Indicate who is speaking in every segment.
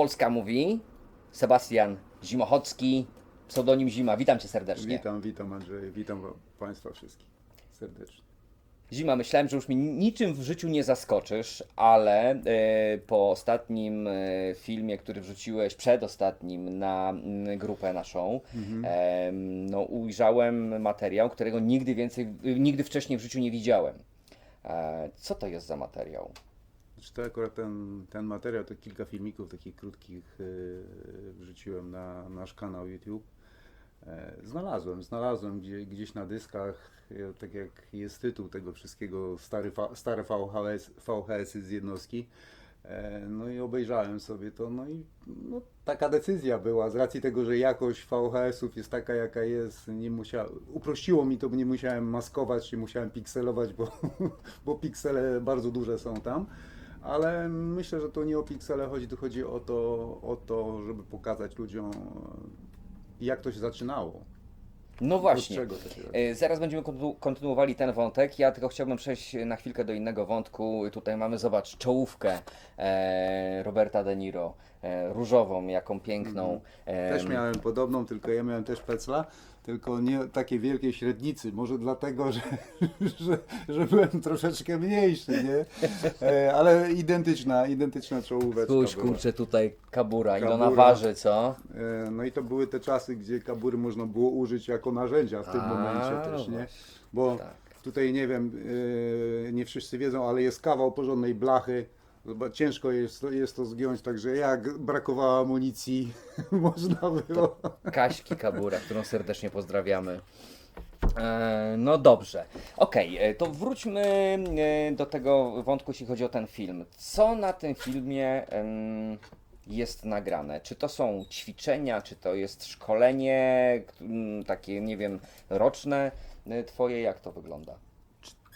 Speaker 1: Polska mówi. Sebastian Zimochocki, pseudonim Zima. Witam cię serdecznie.
Speaker 2: Witam, witam Andrzej, witam wa- Państwa wszystkich serdecznie.
Speaker 1: Zima, myślałem, że już mnie niczym w życiu nie zaskoczysz, ale e, po ostatnim e, filmie, który wrzuciłeś, przedostatnim na mm, grupę naszą, e, no, ujrzałem materiał, którego nigdy więcej, nigdy wcześniej w życiu nie widziałem. E, co to jest za materiał?
Speaker 2: Znaczy to akurat ten, ten materiał, to kilka filmików takich krótkich yy, wrzuciłem na nasz kanał YouTube. E, znalazłem, znalazłem gdzie, gdzieś na dyskach, e, tak jak jest tytuł tego wszystkiego, stary, stare VHS, VHS-y z jednostki. E, No i obejrzałem sobie to, no i no, taka decyzja była, z racji tego, że jakość VHS-ów jest taka jaka jest, nie musiał, uprościło mi to, bo nie musiałem maskować, nie musiałem pikselować, bo, bo piksele bardzo duże są tam, ale myślę, że to nie o piksele chodzi, tu chodzi o to, o to żeby pokazać ludziom, jak to się zaczynało.
Speaker 1: No właśnie.
Speaker 2: czego to się
Speaker 1: E, Zaraz będziemy kontynu- kontynuowali ten wątek. Ja tylko chciałbym przejść na chwilkę do innego wątku. Tutaj mamy, zobacz, czołówkę e, Roberta De Niro, e, różową, jaką piękną.
Speaker 2: Mhm. Też
Speaker 1: Em,
Speaker 2: miałem podobną, tylko ja miałem też pecla, tylko nie takiej wielkiej średnicy. Może dlatego, że, że, że byłem troszeczkę mniejszy, nie? E, ale identyczna, identyczna czołóweczka
Speaker 1: Spójrz,
Speaker 2: była.
Speaker 1: kurczę, tutaj kabura. Ile ona
Speaker 2: Kabura.
Speaker 1: waży, co?
Speaker 2: E, no i to były te czasy, gdzie kabury można było użyć jako narzędzia w tym
Speaker 1: A,
Speaker 2: momencie
Speaker 1: no
Speaker 2: też, nie?
Speaker 1: właśnie,
Speaker 2: Bo
Speaker 1: tak.
Speaker 2: tutaj nie wiem, e, nie wszyscy wiedzą, ale jest kawał porządnej blachy. Zobacz, Ciężko jest, to- jest to zgiąć, także jak brakowało amunicji, można było.
Speaker 1: Kaśki Kabura, którą serdecznie pozdrawiamy. E, No dobrze. Okej, e, to wróćmy e, do tego wątku, jeśli chodzi o ten film. Co na tym filmie jest nagrane? Czy to są ćwiczenia, czy to jest szkolenie, takie, nie wiem, roczne twoje? Jak to wygląda?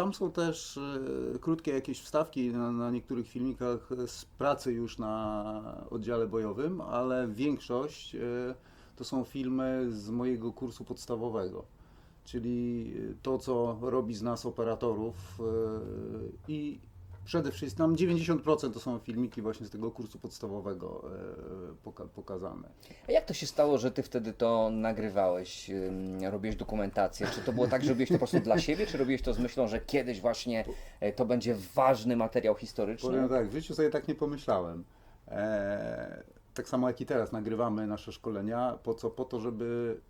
Speaker 2: Tam są też e, krótkie jakieś wstawki na, na niektórych filmikach z pracy już na oddziale bojowym, ale większość e, to są filmy z mojego kursu podstawowego. Czyli to, co robi z nas operatorów e, i przede wszystkim tam 90% to są filmiki właśnie z tego kursu podstawowego e, poka- pokazane.
Speaker 1: A jak to się stało, że ty wtedy to nagrywałeś, robiłeś dokumentację? Czy to było tak, że robiłeś to po prostu dla siebie, czy robiłeś to z myślą, że kiedyś właśnie e, to będzie ważny materiał historyczny?
Speaker 2: Powiem tak, w życiu sobie tak nie pomyślałem. E, tak samo jak i teraz nagrywamy nasze szkolenia. Po co? Po to, żeby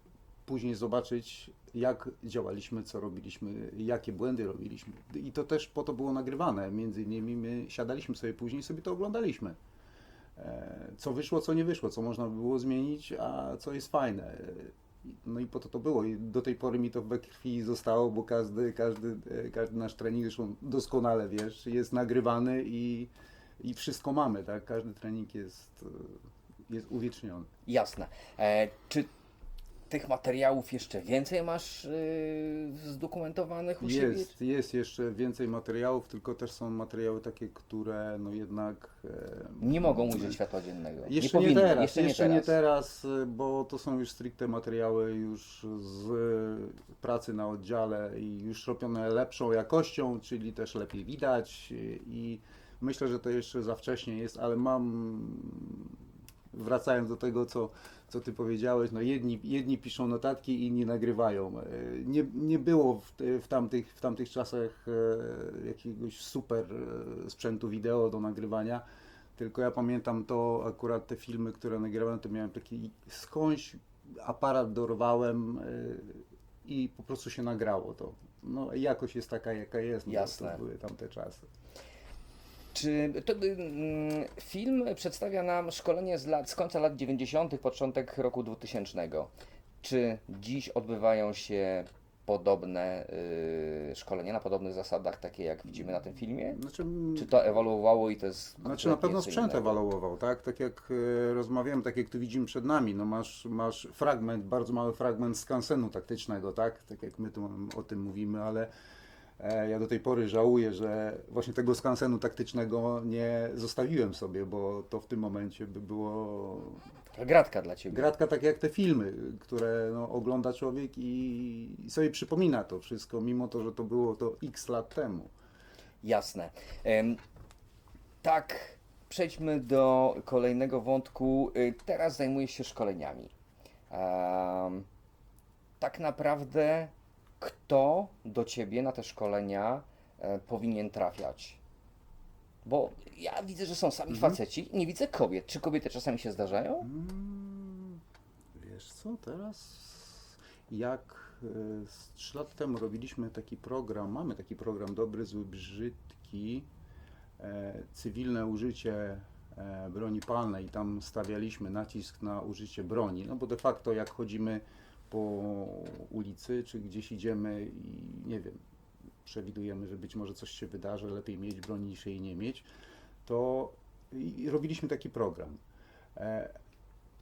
Speaker 2: później zobaczyć, jak działaliśmy, co robiliśmy, jakie błędy robiliśmy. I to też po to było nagrywane. Między innymi my siadaliśmy sobie później i sobie to oglądaliśmy. E, co wyszło, co nie wyszło, co można by było zmienić, a co jest fajne. No i po to to było. I do tej pory mi to we krwi zostało, bo każdy, każdy, e, każdy nasz trening, zresztą doskonale wiesz, jest nagrywany i, i wszystko mamy, tak? Każdy trening jest, e, jest uwieczniony.
Speaker 1: Jasne. E, czy tych materiałów jeszcze więcej masz y, zdokumentowanych u siebie?
Speaker 2: Jest, jest jeszcze więcej materiałów, tylko też są materiały takie, które no jednak... e,
Speaker 1: Nie mogą ujrzeć światła dziennego.
Speaker 2: Jeszcze nie,
Speaker 1: powinny,
Speaker 2: teraz,
Speaker 1: jeszcze,
Speaker 2: jeszcze,
Speaker 1: nie teraz.
Speaker 2: y, bo to są już stricte materiały już z y, pracy na oddziale i już robione lepszą jakością, czyli też lepiej widać i myślę, że to jeszcze za wcześnie jest, ale mam, wracając do tego, co, co Ty powiedziałeś, no jedni, jedni piszą notatki, inni nagrywają. Y, Nie, nie było w, w, tamtych, w tamtych czasach e, jakiegoś super e, sprzętu wideo do nagrywania. Tylko ja pamiętam to, akurat te filmy, które nagrywałem, to miałem taki skądś aparat dorwałem i po prostu się nagrało to. No jakość jest taka, jaka jest, no,
Speaker 1: Jasne.
Speaker 2: to były tamte czasy.
Speaker 1: Czy to, y, mm, film przedstawia nam szkolenie z, lat, z końca lat 90., początek roku 2000. Czy dziś odbywają się podobne y, szkolenia na podobnych zasadach, takie jak widzimy na tym filmie?
Speaker 2: Znaczy,
Speaker 1: Czy to ewoluowało i to jest.
Speaker 2: Znaczy na pewno sprzęt
Speaker 1: innego?
Speaker 2: ewoluował, tak? Tak jak e, rozmawiałem, tak jak tu widzimy przed nami, no masz, masz fragment, bardzo mały fragment skansenu taktycznego, tak? Tak jak my tu o tym mówimy, ale ja do tej pory żałuję, że właśnie tego skansenu taktycznego nie zostawiłem sobie, bo to w tym momencie by było
Speaker 1: Gratka dla ciebie.
Speaker 2: gratka tak jak te filmy, które no, ogląda człowiek i, i sobie przypomina to wszystko, mimo to, że to było to x lat temu.
Speaker 1: Jasne. Tak przejdźmy do kolejnego wątku. Y, Teraz zajmujesz się szkoleniami. Tak naprawdę, kto do ciebie na te szkolenia e, powinien trafiać? Bo ja widzę, że są sami faceci, nie widzę kobiet. Czy kobiety czasami się zdarzają?
Speaker 2: Mm, Wiesz co, teraz jak e, z 3 lat temu robiliśmy taki program, mamy taki program Dobry, Zły, Brzydki, e, cywilne użycie broni palnej, tam stawialiśmy nacisk na użycie broni, no bo de facto jak chodzimy po ulicy, czy gdzieś idziemy i nie wiem, przewidujemy, że być może coś się wydarzy, lepiej mieć broń niż jej nie mieć, to robiliśmy taki program.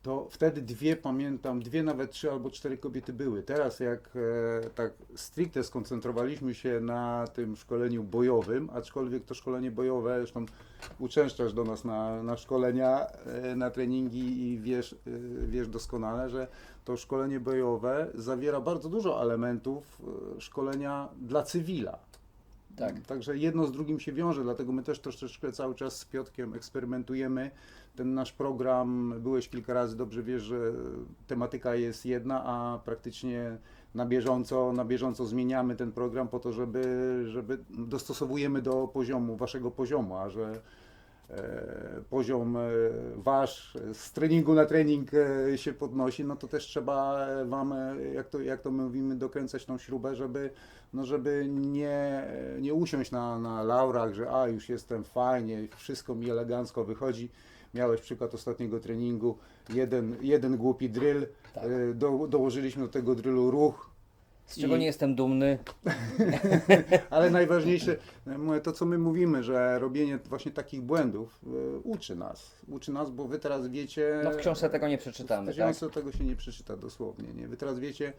Speaker 2: To wtedy dwie, pamiętam, dwie, nawet trzy albo cztery kobiety były. Teraz jak e, tak stricte skoncentrowaliśmy się na tym szkoleniu bojowym, aczkolwiek to szkolenie bojowe, zresztą uczęszczasz do nas na, na szkolenia, e, na treningi i wiesz, e, wiesz doskonale, że to szkolenie bojowe zawiera bardzo dużo elementów e, szkolenia dla cywila.
Speaker 1: Tak.
Speaker 2: Także jedno z drugim się wiąże, dlatego my też troszeczkę cały czas z Piotkiem eksperymentujemy. Ten nasz program, byłeś kilka razy, dobrze wiesz, że tematyka jest jedna, a praktycznie na bieżąco, na bieżąco zmieniamy ten program po to, żeby, żeby dostosowujemy do poziomu, waszego poziomu, a że poziom e, wasz z treningu na trening e, się podnosi, no to też trzeba e, wam, e, jak to, jak to my mówimy, dokręcać tą śrubę, żeby, no żeby nie, nie usiąść na, na laurach, że a już jestem fajnie, wszystko mi elegancko wychodzi. Miałeś przykład ostatniego treningu, jeden, jeden głupi drill,
Speaker 1: Tak.
Speaker 2: e, do, dołożyliśmy do tego drillu ruch,
Speaker 1: Z czego
Speaker 2: I-
Speaker 1: nie jestem dumny.
Speaker 2: ale najważniejsze, e, to co my mówimy, że robienie właśnie takich błędów e, uczy nas. Uczy nas, bo wy teraz wiecie.
Speaker 1: No w książce tego nie przeczytamy,
Speaker 2: W
Speaker 1: tak?
Speaker 2: książce tego się nie przeczyta dosłownie. Nie? Wy teraz wiecie,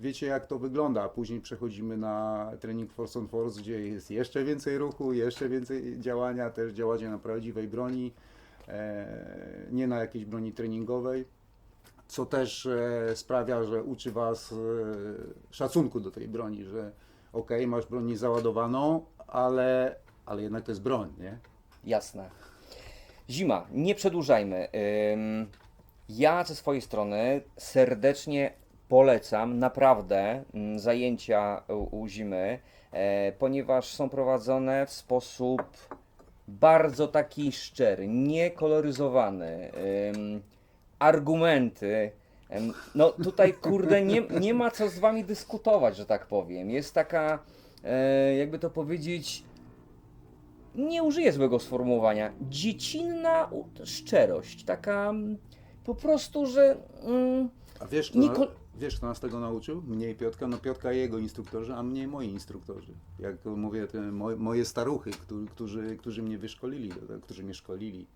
Speaker 2: wiecie, jak to wygląda, a później przechodzimy na trening Force on Force, gdzie jest jeszcze więcej ruchu, jeszcze więcej działania, też działacie na prawdziwej broni, e, nie na jakiejś broni treningowej. Co też e, sprawia, że uczy Was e, szacunku do tej broni, że ok, masz broń niezaładowaną, ale, ale jednak to jest broń, nie?
Speaker 1: Jasne. Zima, nie przedłużajmy. Ja ze swojej strony serdecznie polecam naprawdę mm, zajęcia u, u Zimy, e, ponieważ są prowadzone w sposób bardzo taki szczery, niekoloryzowany. Argumenty. No tutaj kurde nie, nie ma co z wami dyskutować, że tak powiem. Jest taka, e, jakby to powiedzieć, nie użyję złego sformułowania, dziecinna szczerość, taka mm, po prostu, że mm,
Speaker 2: A wiesz, kto,
Speaker 1: Niko-
Speaker 2: wiesz, kto nas tego nauczył? Mniej Piotka, no Piotka i jego instruktorzy, a mniej moi instruktorzy. Jak mówię, te moje, staruchy, którzy, którzy, którzy mnie wyszkolili, którzy mnie szkolili.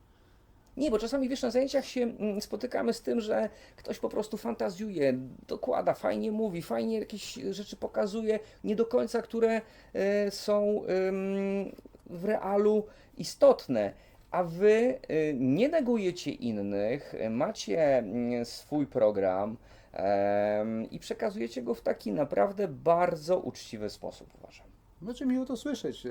Speaker 1: Nie, bo czasami wiesz, na zajęciach się mm, spotykamy z tym, że ktoś po prostu fantazjuje, dokłada, fajnie mówi, fajnie jakieś rzeczy pokazuje, nie do końca, które e, są w realu istotne. A wy y, nie negujecie innych, y, macie mm, swój program i przekazujecie go w taki naprawdę bardzo uczciwy sposób, uważam.
Speaker 2: Znaczy miło to słyszeć e,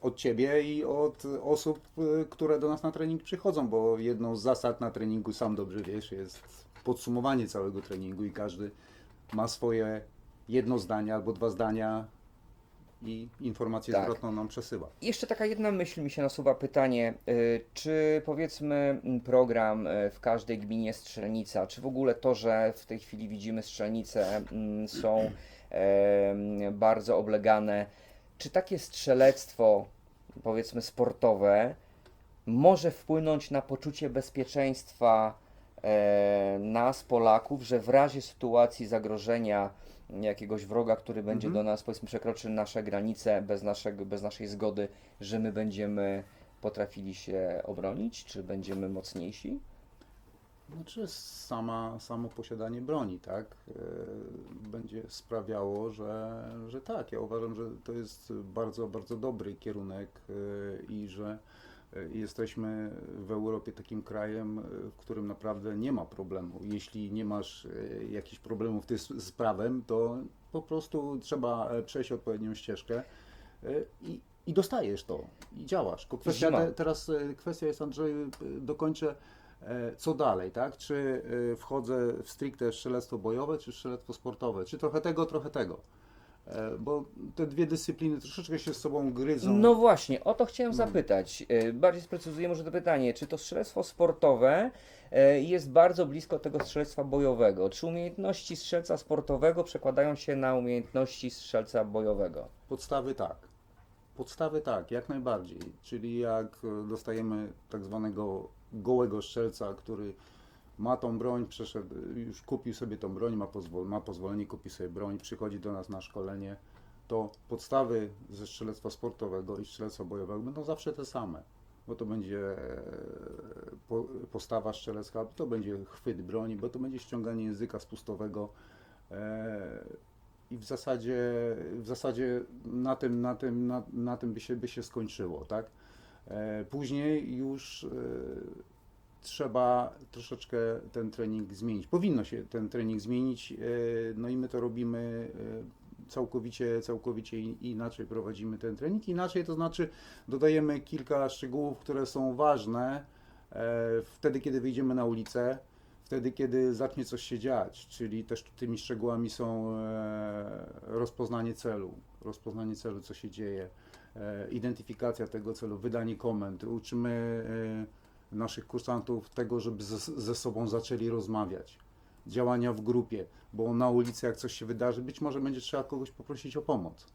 Speaker 2: od Ciebie i od osób, e, które do nas na trening przychodzą, bo jedną z zasad na treningu, sam dobrze wiesz, jest podsumowanie całego treningu i każdy ma swoje jedno zdanie albo dwa zdania i informację
Speaker 1: Tak.
Speaker 2: zwrotną nam przesyła.
Speaker 1: Jeszcze taka jedna myśl mi się nasuwa pytanie, y, czy powiedzmy m, program y, w każdej gminie strzelnica, czy w ogóle to, że w tej chwili widzimy strzelnice mm, są bardzo oblegane, czy takie strzelectwo powiedzmy sportowe może wpłynąć na poczucie bezpieczeństwa e, nas, Polaków, że w razie sytuacji zagrożenia jakiegoś wroga, który będzie
Speaker 2: Mhm.
Speaker 1: do nas, powiedzmy, przekroczy nasze granice bez, naszego, bez naszej zgody, że my będziemy potrafili się obronić, czy będziemy mocniejsi?
Speaker 2: Znaczy sama, samo posiadanie broni, tak, e, będzie sprawiało, że, że tak, ja uważam, że to jest bardzo, bardzo dobry kierunek e, i że jesteśmy w Europie takim krajem, e, w którym naprawdę nie ma problemu. Jeśli nie masz e, jakichś problemów ty- z prawem, to po prostu trzeba e, przejść odpowiednią ścieżkę. I, i dostajesz to i działasz. Tylko Kwestia te, teraz kwestia jest, Andrzeju, dokończę, co dalej, tak? Czy wchodzę w stricte strzelectwo bojowe, czy strzelectwo sportowe? Czy trochę tego, trochę tego? E, Bo te dwie dyscypliny troszeczkę się z sobą gryzą.
Speaker 1: No właśnie, o to chciałem zapytać. E, Bardziej sprecyzuję może to pytanie, czy to strzelectwo sportowe e, jest bardzo blisko tego strzelectwa bojowego? Czy umiejętności strzelca sportowego przekładają się na umiejętności strzelca bojowego?
Speaker 2: Podstawy tak. Podstawy tak, jak najbardziej. Czyli jak dostajemy tak zwanego gołego strzelca, który ma tą broń, przeszedł, już kupił sobie tą broń, ma, pozwol, ma pozwolenie, kupi sobie broń, przychodzi do nas na szkolenie, to podstawy ze strzelectwa sportowego i strzelectwa bojowego będą zawsze te same. Bo to będzie e, po, postawa strzelecka, to będzie chwyt broni, bo to będzie ściąganie języka spustowego. E, i w zasadzie, w zasadzie na tym, na tym, na, na tym by, się, by się skończyło, tak? E, Później już trzeba troszeczkę ten trening zmienić. Powinno się ten trening zmienić, e, no i my to robimy e, całkowicie, całkowicie inaczej prowadzimy ten trening. Inaczej to znaczy dodajemy kilka szczegółów, które są ważne e, wtedy, kiedy wyjdziemy na ulicę, wtedy, kiedy zacznie coś się dziać, czyli też tymi szczegółami są rozpoznanie celu, rozpoznanie celu, co się dzieje, identyfikacja tego celu, wydanie komend. Uczymy naszych kursantów tego, żeby ze, sobą zaczęli rozmawiać. Działania w grupie, bo na ulicy jak coś się wydarzy, być może będzie trzeba kogoś poprosić o pomoc.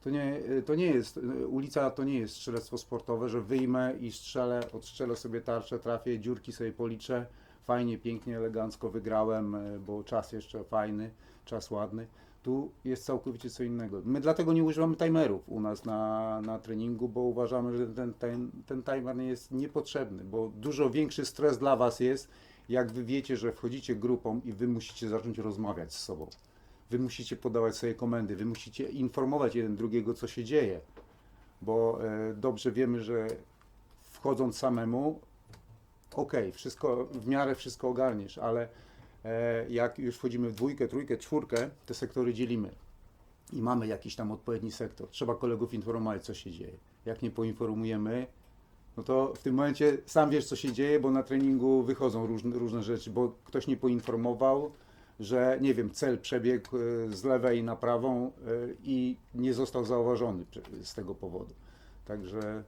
Speaker 2: To nie, to nie jest, ulica to nie jest strzelectwo sportowe, że wyjmę i strzelę, odstrzelę sobie tarczę, trafię, dziurki sobie policzę, fajnie, pięknie, elegancko wygrałem, bo czas jeszcze fajny, czas ładny. Tu jest całkowicie co innego. My dlatego nie używamy timerów u nas na, na treningu, bo uważamy, że ten, ten, ten timer jest niepotrzebny, bo dużo większy stres dla Was jest, jak Wy wiecie, że wchodzicie grupą i Wy musicie zacząć rozmawiać z sobą. Wy musicie podawać sobie komendy, Wy musicie informować jeden drugiego, co się dzieje, bo e, dobrze wiemy, że wchodząc samemu, okej, wszystko, w miarę wszystko ogarniesz, ale jak już wchodzimy w dwójkę, trójkę, czwórkę, te sektory dzielimy i mamy jakiś tam odpowiedni sektor. Trzeba kolegów informować, co się dzieje. Jak nie poinformujemy, no to w tym momencie sam wiesz, co się dzieje, bo na treningu wychodzą różne, różne rzeczy, bo ktoś nie poinformował, że nie wiem, cel przebiegł e, z lewej na prawą e, i nie został zauważony z tego powodu. Także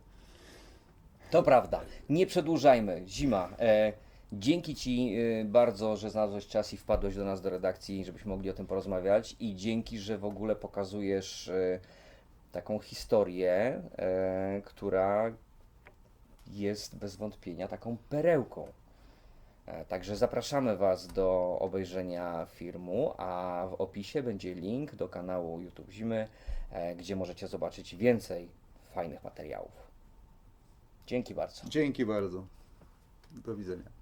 Speaker 1: To prawda. Nie przedłużajmy. Zima. Dzięki Ci e, bardzo, że znalazłeś czas i wpadłeś do nas do redakcji, żebyśmy mogli o tym porozmawiać. I dzięki, że w ogóle pokazujesz e, taką historię, e, która jest bez wątpienia taką perełką. E, Także zapraszamy Was do obejrzenia filmu, a w opisie będzie link do kanału YouTube Zimy, e, gdzie możecie zobaczyć więcej fajnych materiałów. Dzięki bardzo.
Speaker 2: dzięki bardzo. Do widzenia.